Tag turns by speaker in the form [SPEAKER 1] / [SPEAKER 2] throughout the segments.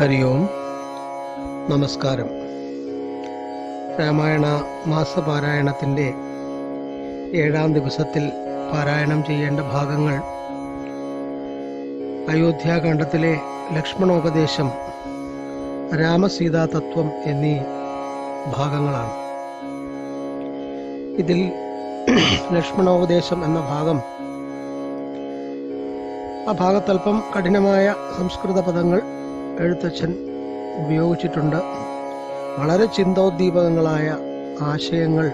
[SPEAKER 1] ഹരി ഓം നമസ്കാരം. രാമായണ മാസപാരായണത്തിന്റെ ഏഴാം ദിവസത്തിൽ പാരായണം ചെയ്യേണ്ട ഭാഗങ്ങൾ. അയോധ്യാകാന്ഡത്തിലെ ലക്ഷ്മണോപദേശം രാമസീതാ തത്വം എന്നീ ഭാഗങ്ങളാണ്. ഇതിൽ ലക്ഷ്മണോപദേശം എന്ന ഭാഗം ആ ഭാഗത്തൽപ്പം കഠിനമായ സംസ്കൃത പദങ്ങൾ എഴുത്തച്ഛൻ ഉപയോഗിച്ചിട്ടുണ്ട്. വളരെ ചിന്തോദ്ദീപകങ്ങളായ ആശയങ്ങൾ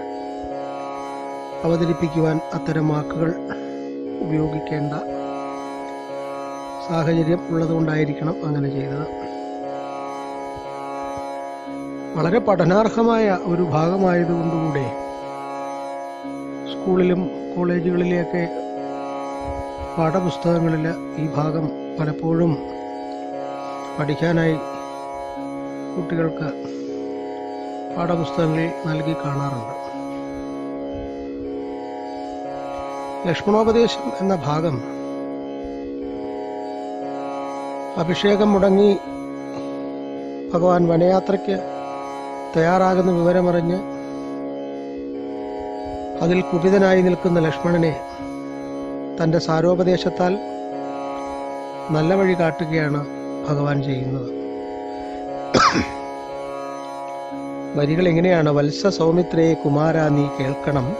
[SPEAKER 1] അവതരിപ്പിക്കുവാൻ അത്തരം വാക്കുകൾ ഉപയോഗിക്കേണ്ട സാഹചര്യം ഉള്ളതുകൊണ്ടായിരിക്കണം അങ്ങനെ ചെയ്തത്. വളരെ പഠനാർഹമായ ഒരു ഭാഗമായതുകൊണ്ടുകൂടെ സ്കൂളിലും കോളേജുകളിലെയൊക്കെ പാഠപുസ്തകങ്ങളിൽ ഈ ഭാഗം പലപ്പോഴും പഠിക്കാനായി കുട്ടികൾക്ക് പാഠപുസ്തകങ്ങളിൽ നൽകി കാണാറുണ്ട്. ലക്ഷ്മണോപദേശം എന്ന ഭാഗം അഭിഷേകം മുടങ്ങി ഭഗവാൻ വനയാത്രയ്ക്ക് തയ്യാറാകുന്ന വിവരമറിഞ്ഞ് അതിൽ കുപിതനായി നിൽക്കുന്ന ലക്ഷ്മണനെ തന്റെ സാരോപദേശത്താൽ നല്ല വഴി കാട്ടുകയാണ് ഭഗവാൻ ചെയ്യുന്നത്. വരികൾ എങ്ങനെയാണ് വത്സ സൗമിത്രേ കുമാര നീ കേൾക്കണം.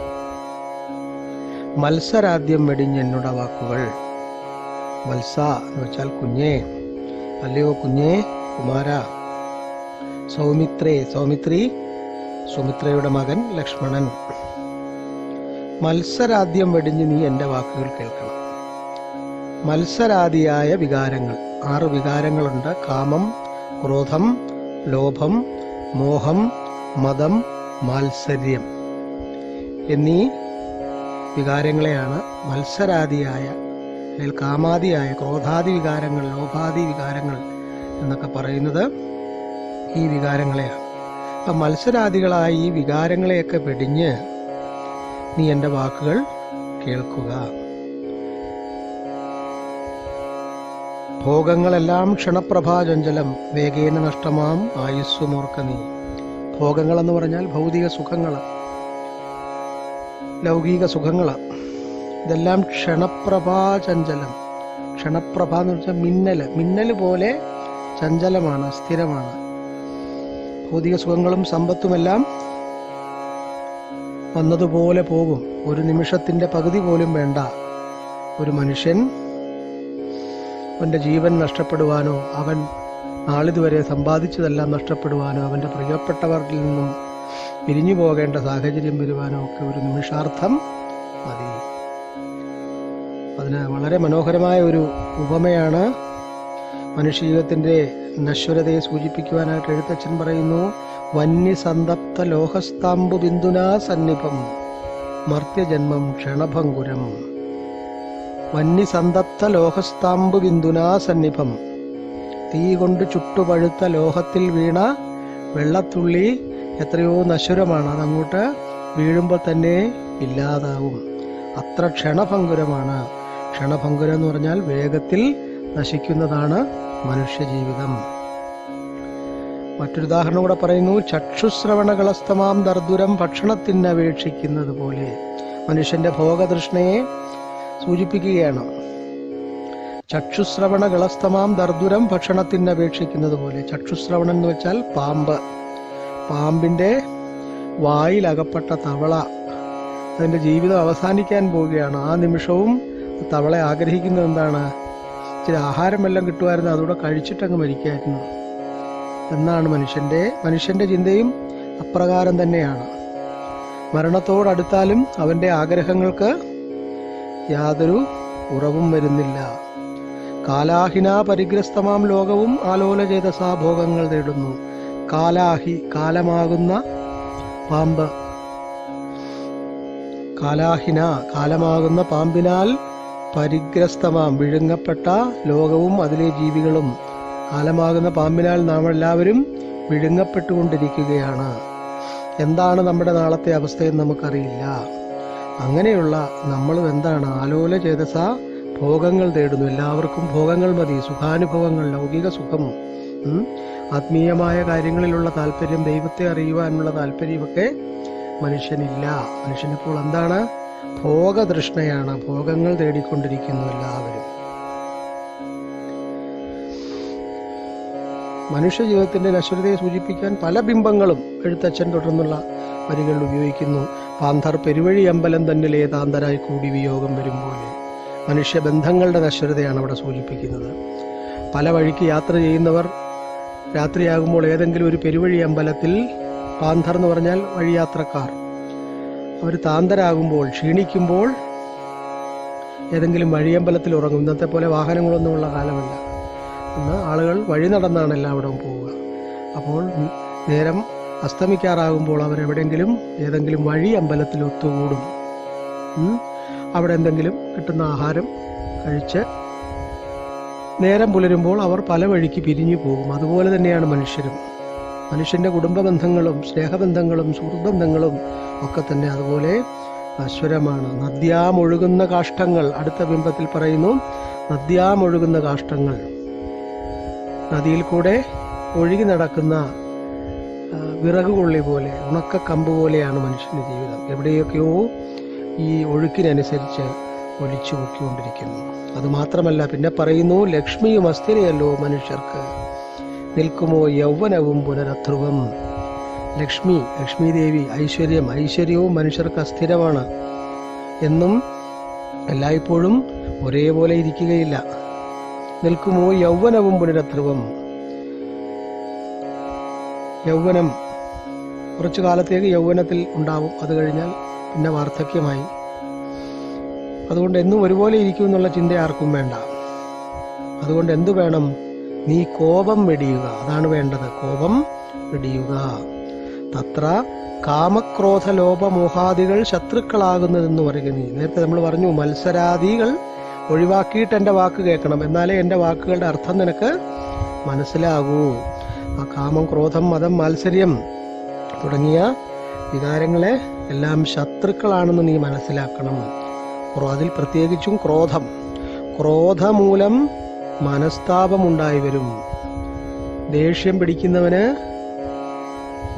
[SPEAKER 1] മത്സരാദ്യം വെടിഞ്ഞെന്നുട വാക്കുകൾ. വത്സ എന്ന് വെച്ചാൽ കുഞ്ഞേ. അല്ലയോ കുഞ്ഞേ കുമാര. സൗമിത്രേ സൗമിത്രി സുമിത്രയുടെ മകൻ ലക്ഷ്മണൻ. മത്സരാദ്യം വെടിഞ്ഞ് നീ എന്റെ വാക്കുകൾ കേൾക്കണം. മത്സരാദിയായ വികാരങ്ങൾ. ആറ് വികാരങ്ങളുണ്ട്. കാമം ക്രോധം ലോഭം മോഹം മതം മാത്സര്യം എന്നീ വികാരങ്ങളെയാണ് മത്സരാദിയായ അല്ലെങ്കിൽ കാമാദിയായ ക്രോധാദി വികാരങ്ങൾ ലോഭാദി വികാരങ്ങൾ എന്നൊക്കെ പറയുന്നത് ഈ വികാരങ്ങളെയാണ്. അപ്പം മത്സരാദികളായ ഈ വികാരങ്ങളെയൊക്കെ വെടിഞ്ഞ് നീ എന്റെ വാക്കുകൾ കേൾക്കുക. ഭോഗങ്ങളെല്ലാം ക്ഷണപ്രഭാചഞ്ചലം വേഗേന നഷ്ടമാം ആയുസ്സുമോർക്ക നീ ഭോഗങ്ങളെന്ന് പറഞ്ഞാൽ ഭൗതിക സുഖങ്ങൾ ലൗകിക സുഖങ്ങൾ ഇതെല്ലാം ക്ഷണപ്രഭാചഞ്ചലം. ക്ഷണപ്രഭ എന്ന് വെച്ചാൽ മിന്നൽ മിന്നൽ പോലെ ചഞ്ചലമാണ് സ്ഥിരമാണ്. ഭൗതിക സുഖങ്ങളും സമ്പത്തുമെല്ലാം വന്നതുപോലെ പോകും. ഒരു നിമിഷത്തിന്റെ പകുതി പോലും വേണ്ട. ഒരു മനുഷ്യൻ അവന്റെ ജീവൻ നഷ്ടപ്പെടുവാനോ അവൻ നാളിതുവരെ സമ്പാദിച്ചതെല്ലാം നഷ്ടപ്പെടുവാനോ അവന്റെ പ്രിയപ്പെട്ടവരിൽ നിന്നും പിരിഞ്ഞു പോകേണ്ട സാഹചര്യം വരുവാനോ ഒക്കെ ഒരു നിമിഷാർത്ഥം മതി. അതിന് വളരെ മനോഹരമായ ഒരു ഉപമയാണ് മനുഷ്യജീവിതത്തിന്റെ നശ്വരതയെ സൂചിപ്പിക്കുവാനായിട്ട് എഴുത്തച്ഛൻ പറയുന്നു വന്യസന്തപ്ത ലോഹസ്താംബു ബിന്ദുനാ സന്നിപം മർത്യജന്മം ക്ഷണഭങ്കുരം. വന്യസന്തപ്ത ലോഹസ്താംബു ബിന്ദുനാ സന്നിഭം. തീ കൊണ്ട് ചുട്ടുപഴുത്ത ലോഹത്തിൽ വീണ വെള്ളത്തുള്ളി എത്രയോ നശ്വരമാണ്. അതങ്ങോട്ട് വീഴുമ്പോൾ തന്നെ ഇല്ലാതാവും. അത്ര ക്ഷണഭങ്കുരമാണ്. ക്ഷണഭങ്കുരം എന്ന് പറഞ്ഞാൽ വേഗത്തിൽ നശിക്കുന്നതാണ് മനുഷ്യജീവിതം. മറ്റൊരു ഉദാഹരണം കൂടെ പറയുന്നു. ചക്ഷുശ്രവണകളസ്തമാം ദർദുരം ഭക്ഷണത്തിന് അപേക്ഷിക്കുന്നത് പോലെ മനുഷ്യന്റെ ഭോഗതൃഷ്ണയെ സൂചിപ്പിക്കുകയാണ്. ചക്ഷുശ്രവണ ഗളസ്തമാം ദർദുരം ഭക്ഷണത്തിന് അപേക്ഷിക്കുന്നത് പോലെ. ചക്ഷുശ്രവണം എന്ന് വെച്ചാൽ പാമ്പ്. പാമ്പിന്റെ വായിലകപ്പെട്ട തവള. അതിന്റെ ജീവിതം അവസാനിക്കാൻ പോവുകയാണ്. ആ നിമിഷവും തവളെ ആഗ്രഹിക്കുന്നത് എന്താണ്? ഇച്ചിരി ആഹാരമെല്ലാം കിട്ടുമായിരുന്നു. അതുകൂടെ കഴിച്ചിട്ടങ്ങ് മരിക്കായിരുന്നു എന്നാണ് മനുഷ്യന്റെ മനുഷ്യന്റെ ചിന്തയും അപ്രകാരം തന്നെയാണ്. മരണത്തോടടുത്താലും അവന്റെ ആഗ്രഹങ്ങൾക്ക് യാതൊരു ഉറവും വരുന്നില്ല. കാലാഹിന പരിഗ്രസ്തമാം ലോകവും ആലോല ചെയ്ത സാഭോഗങ്ങൾ തേടുന്നു. കാലാഹി കാലമാകുന്ന പാമ്പ്. കാലാഹിന കാലമാകുന്ന പാമ്പിനാൽ പരിഗ്രസ്തമാം വിഴുങ്ങപ്പെട്ട ലോകവും അതിലെ ജീവികളും. കാലമാകുന്ന പാമ്പിനാൽ നാം എല്ലാവരും വിഴുങ്ങപ്പെട്ടുകൊണ്ടിരിക്കുകയാണ്. എന്താണ് നമ്മുടെ നാളത്തെ അവസ്ഥയെന്ന് നമുക്കറിയില്ല. അങ്ങനെയുള്ള നമ്മൾ എന്താണ് ആലോല ചേതസ ഭോഗങ്ങൾ തേടുന്നു. എല്ലാവർക്കും ഭോഗങ്ങൾ മതി. സുഖാനുഭവങ്ങൾ ലൗകിക സുഖം. ആത്മീയമായ കാര്യങ്ങളിലുള്ള താല്പര്യം ദൈവത്തെ അറിയുവാനുള്ള താല്പര്യമൊക്കെ മനുഷ്യനില്ല. മനുഷ്യനിപ്പോൾ എന്താണ്? ഭോഗതൃഷ്ണയാണ്. ഭോഗങ്ങൾ തേടിക്കൊണ്ടിരിക്കുന്നു എല്ലാവരും. മനുഷ്യ ജീവിതത്തിന്റെ നശ്വരതയെ സൂചിപ്പിക്കാൻ പല ബിംബങ്ങളും എഴുത്തച്ഛൻ തുടർന്നുള്ള വരികളിൽ ഉപയോഗിക്കുന്നു. പാന്തർ പെരുവഴി അമ്പലം തന്നിലെ താന്തരായി കൂടി വിയോഗം വരുമ്പോൾ മനുഷ്യബന്ധങ്ങളുടെ നശ്വരതയാണ് അവിടെ സൂചിപ്പിക്കുന്നത്. പല വഴിക്ക് യാത്ര ചെയ്യുന്നവർ രാത്രിയാകുമ്പോൾ ഏതെങ്കിലും ഒരു പെരുവഴി അമ്പലത്തിൽ പാന്തർ എന്ന് പറഞ്ഞാൽ വഴിയാത്രക്കാർ. അവർ താന്തരാകുമ്പോൾ ക്ഷീണിക്കുമ്പോൾ ഏതെങ്കിലും വഴിയമ്പലത്തിൽ ഉറങ്ങും. ഇന്നത്തെ പോലെ വാഹനങ്ങളൊന്നുമുള്ള കാലമല്ല. ഇന്ന് ആളുകൾ വഴി നടന്നാണ് എല്ലാവിടവും പോവുക. അപ്പോൾ നേരം അസ്തമിക്കാറാകുമ്പോൾ അവരെവിടെങ്കിലും ഏതെങ്കിലും വഴി അമ്പലത്തിൽ ഒത്തുകൂടും. അവിടെ എന്തെങ്കിലും കിട്ടുന്ന ആഹാരം കഴിച്ച് നേരം പുലരുമ്പോൾ അവർ പല വഴിക്ക് പിരിഞ്ഞു പോകും. അതുപോലെ തന്നെയാണ് മനുഷ്യരും. മനുഷ്യന്റെ കുടുംബ ബന്ധങ്ങളും സ്നേഹബന്ധങ്ങളും സുഹൃബന്ധങ്ങളും ഒക്കെ തന്നെ അതുപോലെ നശ്വരമാണ് നദ്യാമൊഴുകുന്ന കാഷ്ടങ്ങൾ അടുത്ത ബിംബത്തിൽ പറയുന്നു നദ്യാമൊഴുകുന്ന കാഷ്ടങ്ങൾ നദിയിൽ കൂടെ ഒഴുകി നടക്കുന്ന ആ, വിറകുകൊള്ളി പോലെ ഉണക്ക കമ്പ് പോലെയാണ് മനുഷ്യന്റെ ജീവിതം. എവിടെയൊക്കെയോ ഈ ഒഴുക്കിനനുസരിച്ച് ഒലിച്ചു പൊക്കിക്കൊണ്ടിരിക്കുന്നു. അതുമാത്രമല്ല പിന്നെ പറയുന്നു ലക്ഷ്മിയും അസ്ഥിരയല്ലോ മനുഷ്യർക്ക്. നിൽക്കുമോ യൗവനവും പുനരധ്രുവം? ലക്ഷ്മി ലക്ഷ്മി ദേവി ഐശ്വര്യം ഐശ്വര്യവും മനുഷ്യർക്ക് അസ്ഥിരമാണ് എന്നും എല്ലായ്പ്പോഴും ഒരേപോലെ ഇരിക്കുകയില്ല. നിൽക്കുമോ യൗവനവും പുനരധ്രുവം? യൗവനം കുറച്ചു കാലത്തേക്ക് യൗവനത്തിൽ ഉണ്ടാവും. അത് കഴിഞ്ഞാൽ പിന്നെ വാർദ്ധക്യമായി. അതുകൊണ്ട് എന്നും ഒരുപോലെ ഇരിക്കും എന്നുള്ള ചിന്ത ആർക്കും വേണ്ട. അതുകൊണ്ട് എന്തു വേണം? നീ കോപം വെടിയുക. അതാണ് വേണ്ടത്. കോപം വെടിയുക. തത്ര കാമക്രോധ ലോപമോഹാദികൾ ശത്രുക്കളാകുന്നതെന്ന് നീ. നേരത്തെ നമ്മൾ പറഞ്ഞു മത്സരാദികൾ ഒഴിവാക്കിയിട്ട് എന്റെ വാക്ക് കേൾക്കണം. എന്നാലേ എന്റെ വാക്കുകളുടെ അർത്ഥം നിനക്ക് മനസ്സിലാകൂ. ആ കാമം ക്രോധം മതം മാത്സര്യം തുടങ്ങിയ വികാരങ്ങളെ എല്ലാം ശത്രുക്കളാണെന്ന് നീ മനസ്സിലാക്കണം. അതിൽ പ്രത്യേകിച്ചും ക്രോധം ക്രോധമൂലം മനസ്താപമുണ്ടായി വരും. ദേഷ്യം പിടിക്കുന്നവന്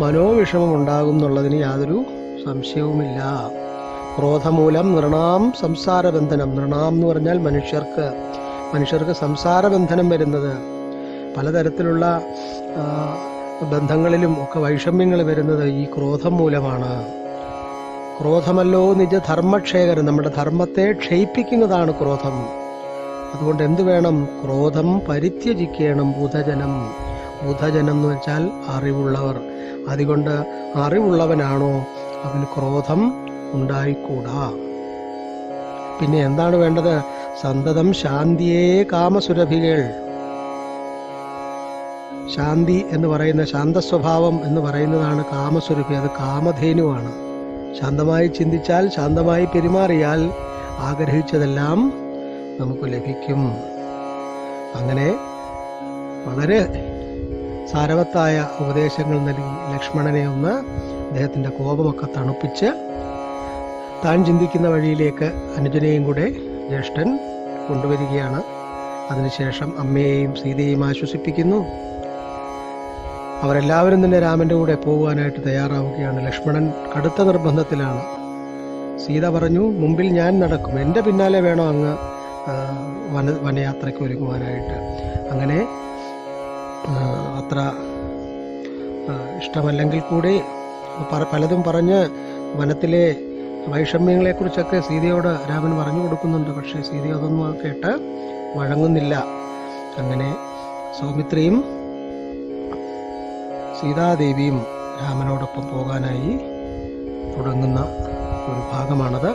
[SPEAKER 1] മനോവിഷമം ഉണ്ടാകും എന്നുള്ളതിന് യാതൊരു സംശയവുമില്ല. ക്രോധമൂലം നൃണാം സംസാരബന്ധനം നൃണാം എന്ന് പറഞ്ഞാൽ മനുഷ്യർക്ക് മനുഷ്യർക്ക് സംസാരബന്ധനം വരുന്നത് പലതരത്തിലുള്ള ബന്ധങ്ങളിലും ഒക്കെ വൈഷമ്യങ്ങൾ വരുന്നത് ഈ ക്രോധം മൂലമാണ്. ക്രോധമല്ലോ നിജ ധർമ്മക്ഷേകരം നമ്മുടെ ധർമ്മത്തെ ക്ഷയിപ്പിക്കുന്നതാണ് ക്രോധം. അതുകൊണ്ട് എന്തു വേണം? ക്രോധം പരിത്യജിക്കണം ബുധജനം. ബുധജനം എന്ന് വെച്ചാൽ അറിവുള്ളവർ. അതുകൊണ്ട് അറിവുള്ളവനാണോ? അവന് ക്രോധം ഉണ്ടായിക്കൂടാ. പിന്നെ എന്താണ് വേണ്ടത്? സന്തതം ശാന്തിയേ കാമസുരഭികൾ. ശാന്തി എന്ന് പറയുന്ന ശാന്തസ്വഭാവം എന്ന് പറയുന്നതാണ് കാമസ്വരൂപി. അത് കാമധേനുവാണ്. ശാന്തമായി ചിന്തിച്ചാൽ ശാന്തമായി പെരുമാറിയാൽ ആഗ്രഹിച്ചതെല്ലാം നമുക്ക് ലഭിക്കും. അങ്ങനെ വളരെ സാരവത്തായ ഉപദേശങ്ങൾ നൽകി ലക്ഷ്മണനെ ഒന്ന് അദ്ദേഹത്തിന്റെ കോപമൊക്കെ തണുപ്പിച്ച് താൻ ചിന്തിക്കുന്ന വഴിയിലേക്ക് അനുജനെയും കൂടെ ജ്യേഷ്ഠൻ കൊണ്ടുവരികയാണ്. അതിനുശേഷം അമ്മയെയും സീതയെയും ആശ്വസിപ്പിക്കുന്നു. അവരെല്ലാവരും തന്നെ രാമന്റെ കൂടെ പോകുവാനായിട്ട് തയ്യാറാവുകയാണ്. ലക്ഷ്മണൻ കടുത്ത നിർബന്ധത്തിലാണ്. സീത പറഞ്ഞു മുമ്പിൽ ഞാൻ നടക്കും. എന്റെ പിന്നാലെ വേണോ അങ്ങ് വന വനയാത്രയ്ക്ക് ഒരുങ്ങുവാനായിട്ട്. അങ്ങനെ അത്ര ഇഷ്ടമല്ലെങ്കിൽ കൂടി പല- പലതും പറഞ്ഞ് വനത്തിലെ വൈഷമ്യങ്ങളെക്കുറിച്ചൊക്കെ സീതയോട് രാമൻ പറഞ്ഞു കൊടുക്കുന്നുണ്ട്. പക്ഷേ സീത അതൊന്നും കേട്ട് വഴങ്ങുന്നില്ല. അങ്ങനെ സൗമിത്രിയും സീതാദേവിയും രാമനോടൊപ്പം പോകാനായി തുടങ്ങുന്ന ഒരു ഭാഗമാണത്.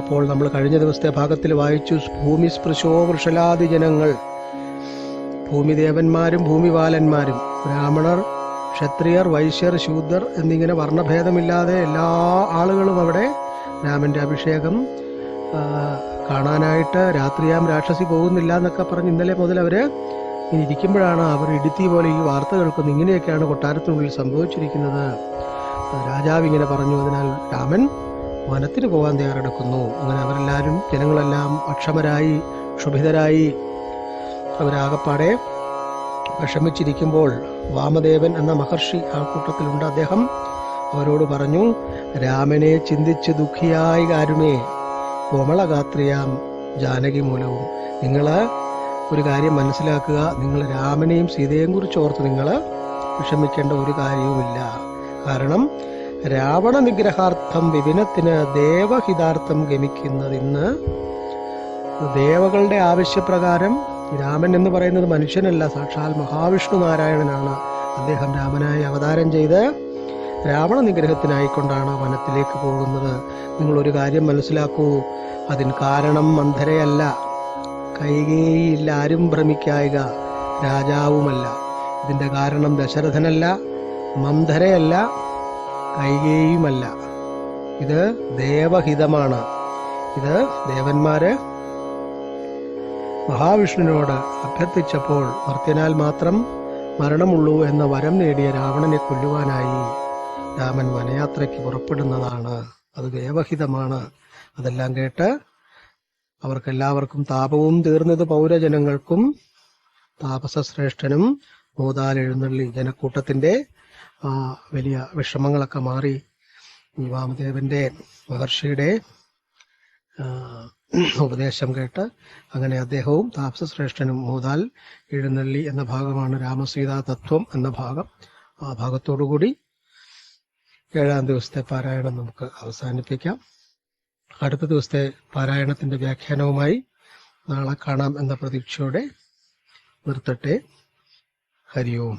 [SPEAKER 1] അപ്പോൾ നമ്മൾ കഴിഞ്ഞ ദിവസത്തെ ഭാഗത്തിൽ വായിച്ചു ഭൂമി സ്പൃശോ വൃഷലാദി ജനങ്ങൾ. ഭൂമിദേവന്മാരും ഭൂമിപാലന്മാരും ബ്രാഹ്മണർ ക്ഷത്രിയർ വൈശ്യർ ശൂദ്രർ എന്നിങ്ങനെ വർണഭേദമില്ലാതെ എല്ലാ ആളുകളും അവിടെ രാമന്റെ അഭിഷേകം കാണാനായിട്ട് രാത്രിയാം രാക്ഷസി പോകുന്നില്ല എന്നൊക്കെ പറഞ്ഞ് ഇന്നലെ മുതൽ ഇങ്ങനെ ഇരിക്കുമ്പോഴാണ് അവർ ഇടുത്തി പോലെ ഈ വാർത്ത കേൾക്കുന്നത് ഇങ്ങനെയൊക്കെയാണ് കൊട്ടാരത്തിനുള്ളിൽ സംഭവിച്ചിരിക്കുന്നത്. രാജാവ് ഇങ്ങനെ പറഞ്ഞു അതിനാൽ രാമൻ വനത്തിന് പോകാൻ തയ്യാറെടുക്കുന്നു. അങ്ങനെ അവരെല്ലാവരും ജനങ്ങളെല്ലാം അക്ഷമരായി ക്ഷുഭിതരായി അവരാകപ്പാടെ വിഷമിച്ചിരിക്കുമ്പോൾ വാമദേവൻ എന്ന മഹർഷി ആ കൂട്ടത്തിലുണ്ട്. അദ്ദേഹം അവരോട് പറഞ്ഞു രാമനെ ചിന്തിച്ച് ദുഃഖിയായി കാരുമേ കോമളഗാത്രിയാം ജാനകി മൂലവും. നിങ്ങൾ ഒരു കാര്യം മനസ്സിലാക്കുക. നിങ്ങൾ രാമനെയും സീതയെയും കുറിച്ച് ഓർത്ത് നിങ്ങൾ വിഷമിക്കേണ്ട ഒരു കാര്യവുമില്ല. കാരണം രാവണ നിഗ്രഹാർത്ഥം വിപിനത്തിന് ദേവഹിതാർത്ഥം ഗമിക്കുന്നത് ഇന്ന് ദേവകളുടെ ആവശ്യപ്രകാരം രാമൻ എന്ന് പറയുന്നത് മനുഷ്യനല്ല സാക്ഷാൽ മഹാവിഷ്ണു നാരായണനാണ് അദ്ദേഹം രാമനായി അവതാരം ചെയ്ത് രാവണ നിഗ്രഹത്തിനായിക്കൊണ്ടാണ് വനത്തിലേക്ക് പോകുന്നത്. നിങ്ങളൊരു കാര്യം മനസ്സിലാക്കൂ. അതിന് കാരണം മന്ധരയല്ല. കൈകേയില്ല ആരും ഭ്രമിക്കായിക രാജാവുമല്ല. ഇതിന്റെ കാരണം ദശരഥനല്ല മന്ധരയല്ല കൈകേയുമല്ല ഇത് ദേവഹിതമാണ്. ഇത് ദേവന്മാര് മഹാവിഷ്ണുവിനോട് അഭ്യർത്ഥിച്ചപ്പോൾ മർത്യനാൽ മാത്രം മരണമുള്ളൂ എന്ന വരം നേടിയ രാവണനെ കൊല്ലുവാനായി രാമൻ വനയാത്രയ്ക്ക് പുറപ്പെടുന്നതാണ്. അത് ദേവഹിതമാണ്. അതെല്ലാം കേട്ട് അവർക്കെല്ലാവർക്കും താപവും തീർന്നത് പൗരജനങ്ങൾക്കും താപസശ്രേഷ്ഠനും ശ്രേഷ്ഠനും എഴുന്നള്ളി ജനക്കൂട്ടത്തിന്റെ ആ വലിയ വിഷമങ്ങളൊക്കെ മാറി ഈ വാമദേവന്റെ മഹർഷിയുടെ ഉപദേശം കേട്ട് അങ്ങനെ അദ്ദേഹവും താപസശ്രേഷ്ഠനും മൂതാൽ എഴുന്നള്ളി എന്ന ഭാഗമാണ് രാമസീതാ തത്വം എന്ന ഭാഗം. ആ ഭാഗത്തോടുകൂടി ഏഴാം ദിവസത്തെ പാരായണം നമുക്ക് അവസാനിപ്പിക്കാം. അടുത്ത ദിവസത്തെ പാരായണത്തിന്റെ വ്യാഖ്യാനവുമായി നാളെ കാണാം എന്ന പ്രതീക്ഷയോടെ നിർത്തട്ടെ. ഹരി ഓം